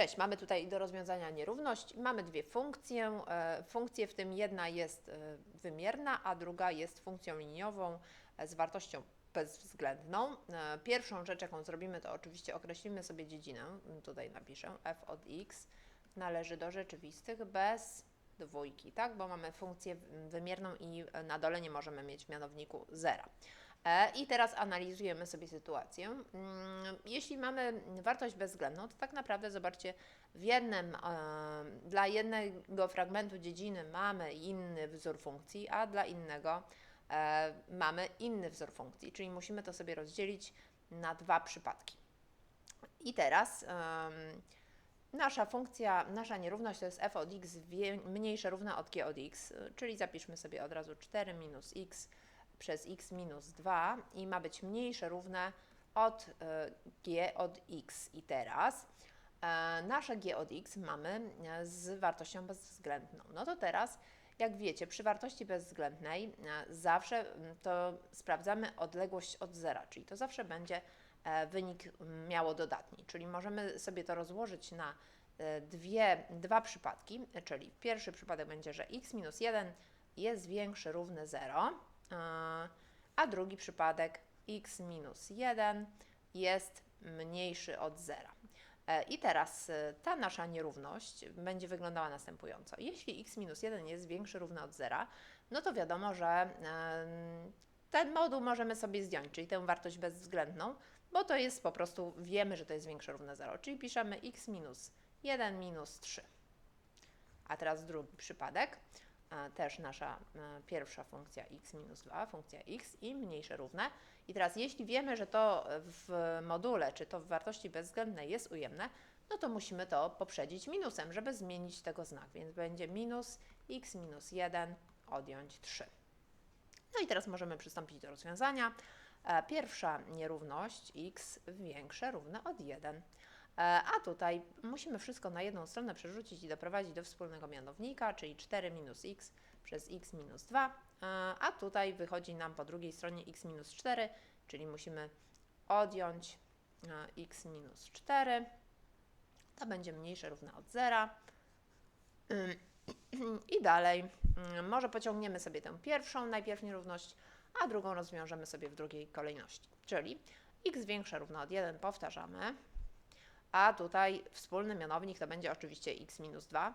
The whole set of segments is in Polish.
Cześć, mamy tutaj do rozwiązania nierówność. Mamy dwie funkcje. E, Funkcje, w tym jedna jest e, wymierna, a druga jest funkcją liniową e, z wartością bezwzględną. Pierwszą rzecz, jaką zrobimy, to oczywiście określimy sobie dziedzinę. Tutaj napiszę f od x należy do rzeczywistych bez dwójki, tak? Bo mamy funkcję wymierną i na dole nie możemy mieć w mianowniku zera. E, I teraz analizujemy sobie sytuację. Mm, Jeśli mamy wartość bezwzględną, to tak naprawdę zobaczcie, w jednym, e, dla jednego fragmentu dziedziny mamy inny wzór funkcji, a dla innego e, mamy inny wzór funkcji, czyli musimy to sobie rozdzielić na dwa przypadki. I teraz nasza funkcja, nasza nierówność to jest f od x mniejsze równa od g od x, czyli zapiszmy sobie od razu 4 minus x przez x minus 2 i ma być mniejsze równe od y, g od x. I teraz e, nasze g od x mamy e, z wartością bezwzględną. No to teraz, jak wiecie, przy wartości bezwzględnej e, zawsze to sprawdzamy odległość od zera, czyli to zawsze będzie e, wynik miało dodatni, czyli możemy sobie to rozłożyć na e, dwie, dwa przypadki, e, czyli pierwszy przypadek będzie, że x minus 1 jest większy równy 0, e, a drugi przypadek x minus 1 jest mniejszy od 0. E, I teraz e, ta nasza nierówność będzie wyglądała następująco. Jeśli x minus 1 jest większy równy od 0, no to wiadomo, że ten moduł możemy sobie zdjąć, czyli tę wartość bezwzględną, bo to jest po prostu, wiemy, że to jest większe równe 0, czyli piszemy x minus 1 minus 3. A teraz drugi przypadek, też nasza e, pierwsza funkcja x minus 2, funkcja x i mniejsze równe. I teraz jeśli wiemy, że to w module, czy to w wartości bezwzględnej jest ujemne, no to musimy to poprzedzić minusem, żeby zmienić tego znak, więc będzie minus x minus 1 odjąć 3. No i teraz możemy przystąpić do rozwiązania. E, Pierwsza nierówność x większe równe od 1. E, A tutaj musimy wszystko na jedną stronę przerzucić i doprowadzić do wspólnego mianownika, czyli 4 minus x przez x minus 2. E, A tutaj wychodzi nam po drugiej stronie x minus 4, czyli musimy odjąć e, x minus 4. To będzie mniejsze równe od 0. I dalej, może pociągniemy sobie tę pierwszą najpierw nierówność, a drugą rozwiążemy sobie w drugiej kolejności. Czyli x większe równe od 1 powtarzamy, a tutaj wspólny mianownik to będzie oczywiście x minus 2,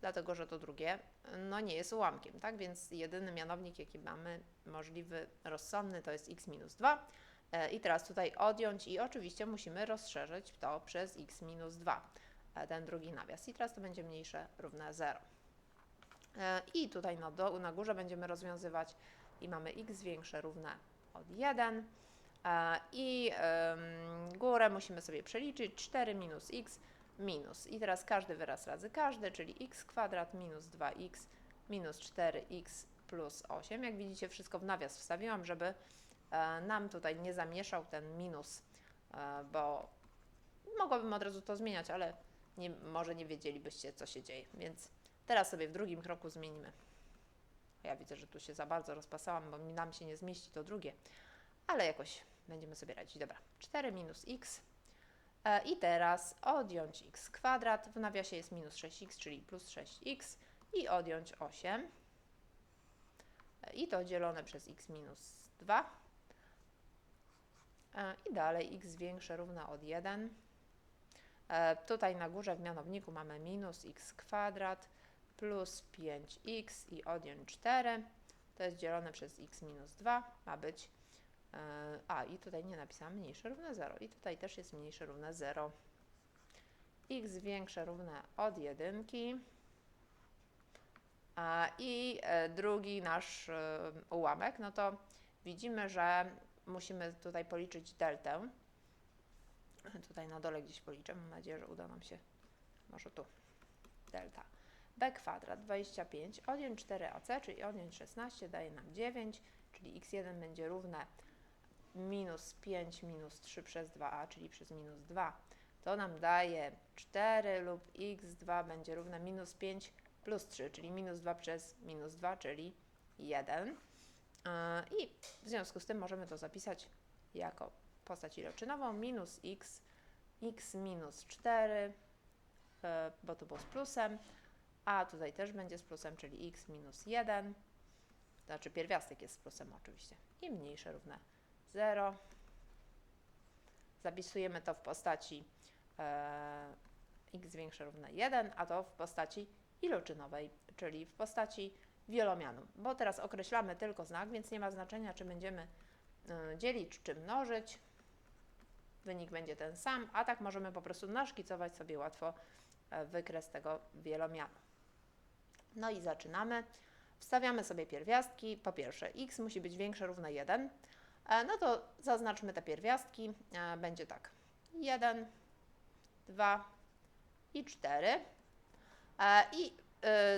dlatego że to drugie no nie jest ułamkiem, tak? Więc jedyny mianownik, jaki mamy możliwy, rozsądny, to jest x minus 2. E, I teraz tutaj odjąć i oczywiście musimy rozszerzyć to przez x minus 2, e, ten drugi nawias. I teraz to będzie mniejsze równe 0. E, I tutaj na, do, na górze będziemy rozwiązywać i mamy x większe równe od 1 e, i górę musimy sobie przeliczyć 4 minus x minus i teraz każdy wyraz razy każdy, czyli x kwadrat minus 2x minus 4x plus 8. Jak widzicie wszystko w nawias wstawiłam, żeby e, nam tutaj nie zamieszał ten minus, e, bo mogłabym od razu to zmieniać, ale nie, może nie wiedzielibyście co się dzieje, więc Teraz sobie w drugim kroku zmienimy. Ja widzę, że tu się za bardzo rozpasałam, bo nam się nie zmieści to drugie, ale jakoś będziemy sobie radzić. Dobra, 4 minus x e, i teraz odjąć x kwadrat, w nawiasie jest minus 6x, czyli plus 6x i odjąć 8 e, i to dzielone przez x minus 2 e, i dalej x większe równa od 1 E, Tutaj na górze w mianowniku mamy minus x kwadrat plus 5x i odjąć 4. To jest dzielone przez x minus 2. Ma być, a i tutaj nie napisałam mniejsze równe 0. I tutaj też jest mniejsze równe 0. x większe równe od 1. A, I e, drugi nasz e, ułamek, no to widzimy, że musimy tutaj policzyć deltę. Tutaj na dole gdzieś policzę. Mam nadzieję, że uda nam się. Może tu. Delta. b kwadrat 25 odjąć 4ac, czyli odjąć 16 daje nam 9, czyli x1 będzie równe minus 5 minus 3 przez 2a, czyli przez minus 2. To nam daje 4 lub x2 będzie równe minus 5 plus 3, czyli minus 2 przez minus 2, czyli 1. Yy, I w związku z tym możemy to zapisać jako postać iloczynową minus x, x minus 4 e, bo to było z plusem, a tutaj też będzie z plusem, czyli x minus 1, znaczy pierwiastek jest z plusem oczywiście, i mniejsze równe 0. Zapisujemy to w postaci e, x większe równe 1, a to w postaci iloczynowej, czyli w postaci wielomianu, bo teraz określamy tylko znak, więc nie ma znaczenia, czy będziemy y, dzielić, czy mnożyć. Wynik będzie ten sam, a tak możemy po prostu naszkicować sobie łatwo e, wykres tego wielomianu. No i zaczynamy. Wstawiamy sobie pierwiastki. Po pierwsze, x musi być większe równe 1. E, No to zaznaczmy te pierwiastki. E, Będzie tak. 1, 2 i 4. E, I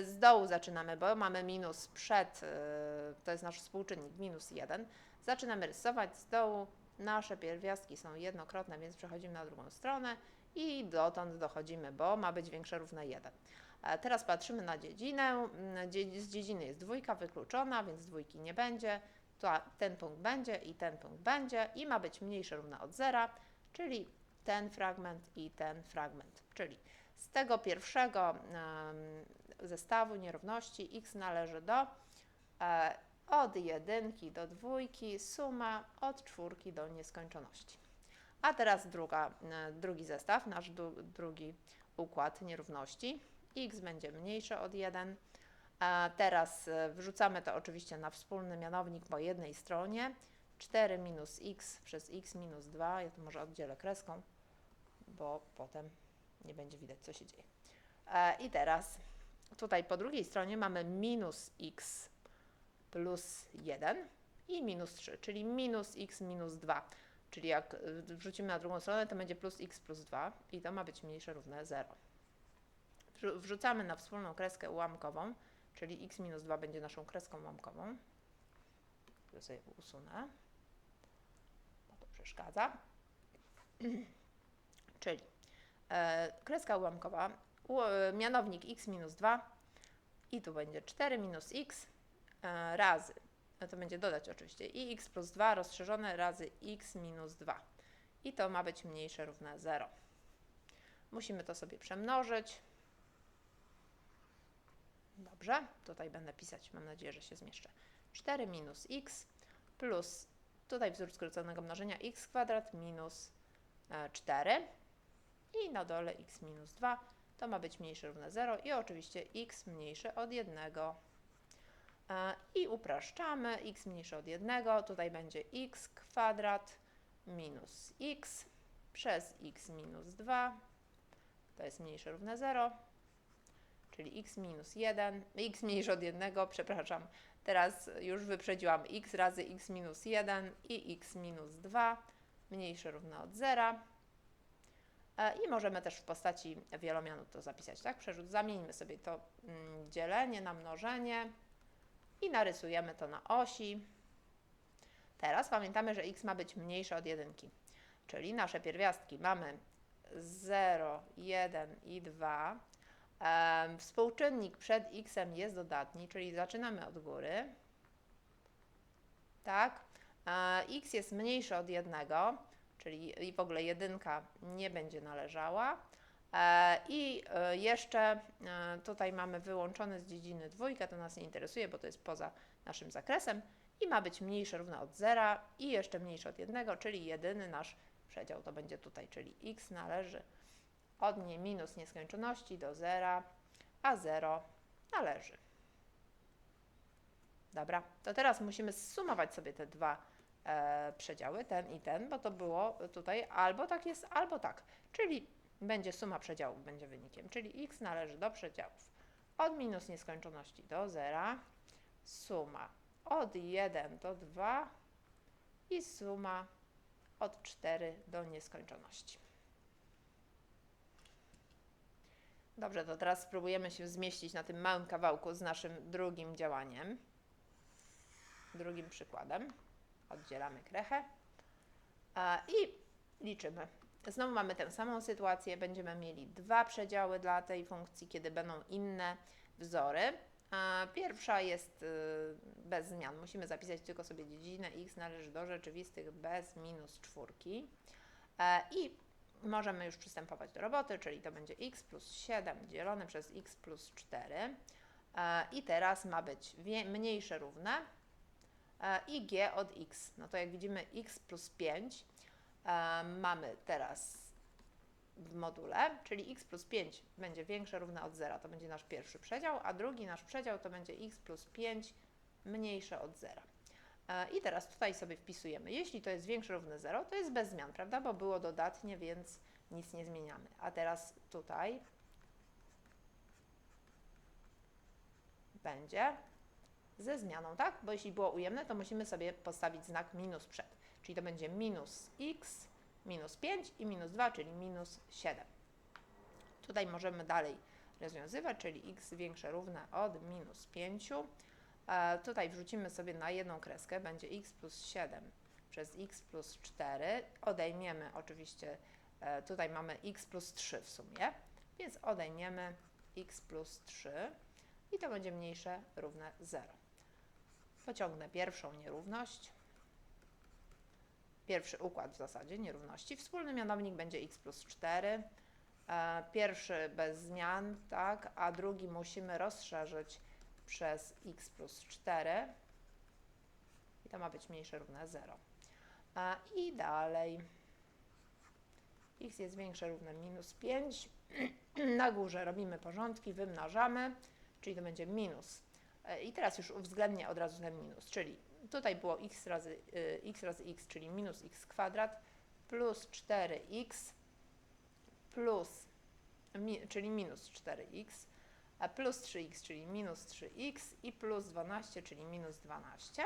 z dołu zaczynamy, bo mamy minus przed, to jest nasz współczynnik, minus 1. Zaczynamy rysować z dołu. Nasze pierwiastki są jednokrotne, więc przechodzimy na drugą stronę i dotąd dochodzimy, bo ma być większe równe 1. E, Teraz patrzymy na dziedzinę. Mm, Z dziedziny jest dwójka wykluczona, więc dwójki nie będzie. To ten punkt będzie i ten punkt będzie i ma być mniejsze równe od zera, czyli ten fragment i ten fragment. Czyli z tego pierwszego zestawu nierówności x należy do e, od jedynki do dwójki, suma od czwórki do nieskończoności. A teraz druga, e, drugi zestaw, nasz drugi układ nierówności. x będzie mniejsze od 1. Teraz e, wrzucamy to oczywiście na wspólny mianownik po jednej stronie. 4 minus x przez x minus 2. Ja to może oddzielę kreską, bo potem nie będzie widać, co się dzieje. E, I teraz tutaj po drugiej stronie mamy minus x plus 1 i minus 3, czyli minus x minus 2. Czyli jak y, wrzucimy na drugą stronę, to będzie plus x plus 2 i to ma być mniejsze równe 0. Wrzu- Wrzucamy na wspólną kreskę ułamkową, czyli x minus 2 będzie naszą kreską ułamkową. To sobie usunę, bo to przeszkadza. czyli e, kreska ułamkowa, u, e, mianownik x minus 2 i tu będzie 4 minus x e, razy, no to będzie dodać oczywiście, i x plus 2 rozszerzone razy x minus 2. I to ma być mniejsze równe 0. Musimy to sobie przemnożyć. Dobrze, tutaj będę pisać, mam nadzieję, że się zmieszczę. 4 minus x plus, tutaj wzór skróconego mnożenia x kwadrat minus e, 4 i na dole x minus 2 to ma być mniejsze równe 0 i oczywiście x mniejsze od 1. E, I upraszczamy, x mniejsze od 1, tutaj będzie x kwadrat minus x przez x minus 2, to jest mniejsze równe 0, czyli x minus 1, x mniejsze od 1, przepraszam, teraz już wyprzedziłam x razy x minus 1 i x minus 2, mniejsze równe od 0. E, I możemy też w postaci wielomianu to zapisać, tak? Przerzut, zamieńmy sobie to mm, dzielenie na mnożenie i narysujemy to na osi. Teraz pamiętamy, że x ma być mniejsze od 1, czyli nasze pierwiastki mamy 0, 1 i 2. Współczynnik przed x jest dodatni, czyli zaczynamy od góry. Tak? E, x jest mniejsze od 1, czyli w ogóle jedynka nie będzie należała. E, I e, jeszcze tutaj mamy wyłączone z dziedziny dwójkę, to nas nie interesuje, bo to jest poza naszym zakresem i ma być mniejsze równe od zera i jeszcze mniejsze od jednego, czyli jedyny nasz przedział to będzie tutaj, czyli x należy od nie minus nieskończoności do zera, a 0 należy. Dobra, to teraz musimy zsumować sobie te dwa e, przedziały, ten i ten, bo to było tutaj albo tak jest, albo tak. Czyli będzie suma przedziałów, będzie wynikiem, czyli x należy do przedziałów od minus nieskończoności do zera, suma od 1 do 2 i suma od 4 do nieskończoności. Dobrze, to teraz spróbujemy się zmieścić na tym małym kawałku z naszym drugim działaniem, drugim przykładem. Oddzielamy krechę i liczymy. Znowu mamy tę samą sytuację, będziemy mieli dwa przedziały dla tej funkcji, kiedy będą inne wzory. Pierwsza jest y, bez zmian, musimy zapisać tylko sobie dziedzinę x należy do rzeczywistych bez minus czwórki. E, I możemy już przystępować do roboty, czyli to będzie x plus 7 dzielone przez x plus 4. E, I teraz ma być mniejsze równe e, i g od x. No to jak widzimy x plus 5 e, mamy teraz w module, czyli x plus 5 będzie większe równe od 0, to będzie nasz pierwszy przedział, a drugi nasz przedział to będzie x plus 5 mniejsze od 0. E, I teraz tutaj sobie wpisujemy, jeśli to jest większe równe 0, to jest bez zmian, prawda, bo było dodatnie, więc nic nie zmieniamy. A teraz tutaj będzie ze zmianą, tak? Bo jeśli było ujemne, to musimy sobie postawić znak minus przed. Czyli to będzie minus x, minus 5 i minus 2, czyli minus 7. Tutaj możemy dalej rozwiązywać, czyli x większe równe od minus 5. Tutaj wrzucimy sobie na jedną kreskę, będzie x plus 7 przez x plus 4. Odejmiemy oczywiście, e, tutaj mamy x plus 3 w sumie, więc odejmiemy x plus 3 i to będzie mniejsze równe 0. Pociągnę pierwszą nierówność. Pierwszy układ w zasadzie nierówności. Wspólny mianownik będzie x plus 4. E, Pierwszy bez zmian, tak, a drugi musimy rozszerzyć przez x plus 4. I to ma być mniejsze równe 0. E, I dalej x jest większe równe minus 5. Na górze robimy porządki, wymnażamy, czyli to będzie minus. E, I teraz już uwzględnię od razu ten minus, czyli tutaj było x razy, y, x razy x, czyli minus x kwadrat, plus 4x, plus, mi, czyli minus 4x, a plus 3x, czyli minus 3x i plus 12, czyli minus 12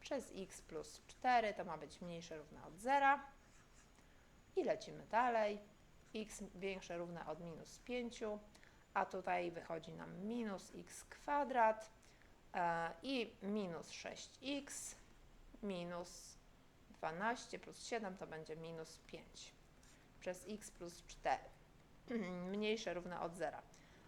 przez x plus 4, to ma być mniejsze równe od 0. I lecimy dalej. x większe równe od minus 5, a tutaj wychodzi nam minus x kwadrat e, i minus 6x minus 12 plus 7 to będzie minus 5 przez x plus 4 mniejsze równe od 0.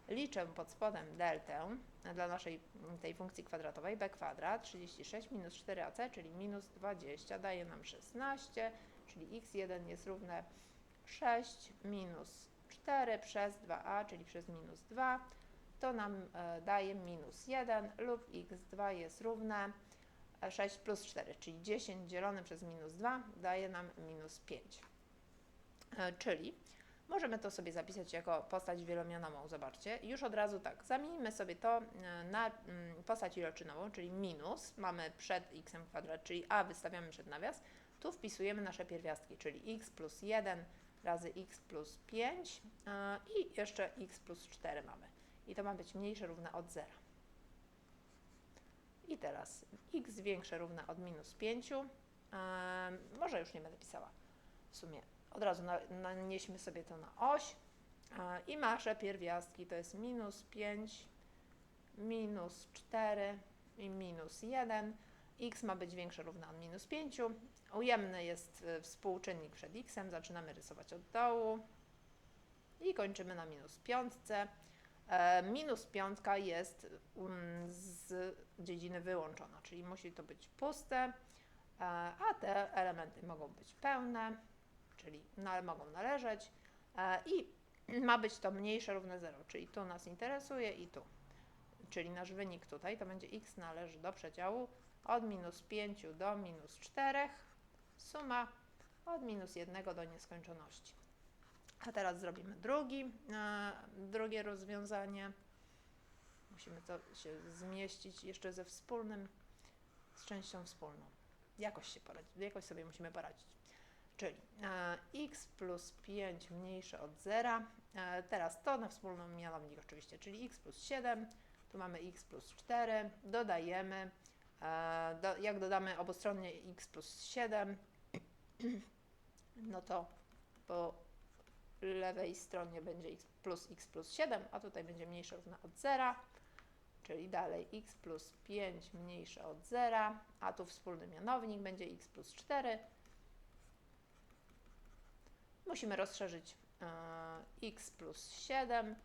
Liczę pod spodem deltę dla naszej tej funkcji kwadratowej b kwadrat 36 minus 4ac, czyli minus 20 daje nam 16, czyli x1 jest równe 6 minus 4 przez 2a, czyli przez minus 2, to nam e, daje minus 1 lub x2 jest równe e, 6 plus 4, czyli 10 dzielone przez minus 2 daje nam minus 5. E, Czyli możemy to sobie zapisać jako postać wielomianową, zobaczcie. Już od razu tak, zamienimy sobie to e, na mm, postać iloczynową, czyli minus, mamy przed x kwadrat, czyli a wystawiamy przed nawias, tu wpisujemy nasze pierwiastki, czyli x plus 1 razy x plus 5 e, i jeszcze x plus 4 mamy. I to ma być mniejsze równe od 0. I teraz x większe równe od minus 5. E, może już nie będę pisała. W sumie od razu na, nanieśmy sobie to na oś. I nasze pierwiastki to jest minus 5, minus 4 i minus 1. x ma być większe równe od minus 5. Ujemny jest e, współczynnik przed x, zaczynamy rysować od dołu i kończymy na minus piątce. E, minus piątka jest um, z dziedziny wyłączona, czyli musi to być puste, e, a te elementy mogą być pełne, czyli na, mogą należeć e, i ma być to mniejsze równe 0, czyli tu nas interesuje i tu. Czyli nasz wynik tutaj to będzie x należy do przedziału od minus 5 do minus 4, suma od minus 1 do nieskończoności. A teraz zrobimy drugi, e, drugie rozwiązanie. Musimy to się zmieścić jeszcze ze wspólnym, z częścią wspólną. Jakoś się poradzić, jakoś sobie musimy poradzić. Czyli e, x plus 5 mniejsze od 0. E, teraz to na wspólną mianownik oczywiście, czyli x plus 7. Tu mamy x plus 4. Dodajemy, e, do, jak dodamy obustronnie x plus 7, no to po lewej stronie będzie x plus x plus 7, a tutaj będzie mniejsze równe od 0, czyli dalej x plus 5 mniejsze od 0, a tu wspólny mianownik będzie x plus 4. Musimy rozszerzyć e, x plus 7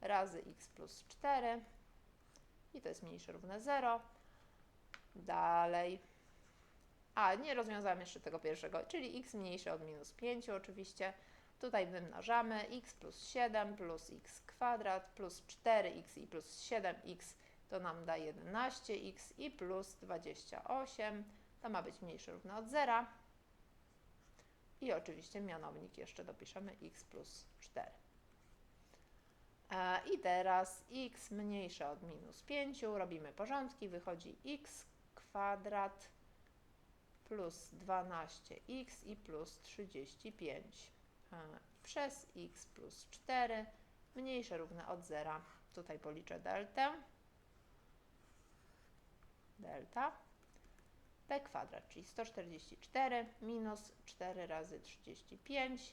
razy x plus 4 i to jest mniejsze równe 0. Dalej A, nie rozwiązałam jeszcze tego pierwszego, czyli x mniejsze od minus 5 oczywiście. Tutaj wymnażamy x plus 7 plus x kwadrat plus 4x i plus 7x to nam da 11x i plus 28. To ma być mniejsze równe od 0. I oczywiście mianownik jeszcze dopiszemy x plus 4. E, I teraz x mniejsze od minus 5, robimy porządki, wychodzi x kwadrat plus 12x i plus 35 e, przez x plus 4 mniejsze równe od 0. Tutaj policzę deltę. Delta p kwadrat, czyli 144 minus 4 razy 35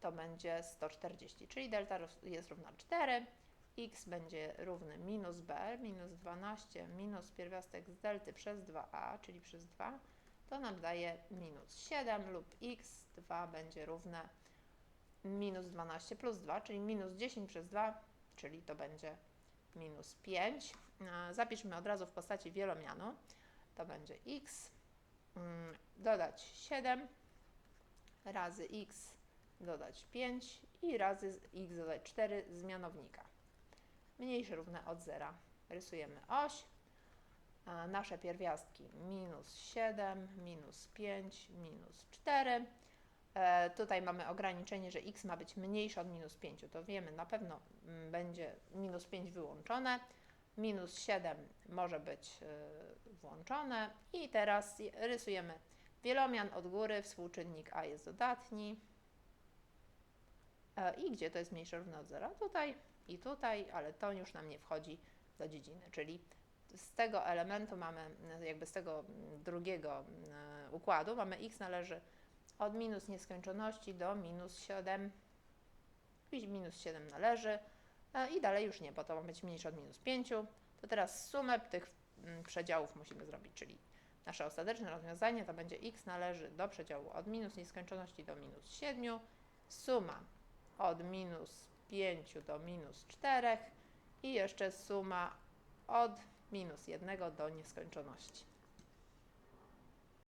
to będzie 140, czyli delta jest równa 4, x będzie równy minus b, minus 12 minus pierwiastek z delty przez 2a, czyli przez 2, to nam daje minus 7 lub x2 będzie równe minus 12 plus 2, czyli minus 10 przez 2, czyli to będzie minus 5. E, Zapiszmy od razu w postaci wielomianu. To będzie x mm, dodać 7 razy x dodać 5 i razy x dodać 4 z mianownika. Mniejsze równe od 0. Rysujemy oś. Nasze pierwiastki minus 7, minus 5, minus 4. E, tutaj mamy ograniczenie, że x ma być mniejsze od minus 5. To wiemy, na pewno mm, będzie minus 5 wyłączone. Minus 7 może być y, włączone. I teraz je- rysujemy wielomian od góry. Współczynnik a jest dodatni. E, I gdzie to jest mniejsze równe od? Tutaj i tutaj, ale to już nam nie wchodzi do dziedziny, czyli z tego elementu mamy, mm, jakby z tego mm, drugiego mm, układu, mamy x należy od minus nieskończoności do minus 7, i minus 7 należy i dalej już nie, bo to ma być mniejsze od minus 5. To teraz sumę tych mm, przedziałów musimy zrobić, czyli nasze ostateczne rozwiązanie to będzie x należy do przedziału od minus nieskończoności do minus 7, suma od minus 5 do minus 4 i jeszcze suma od minus 1 do nieskończoności.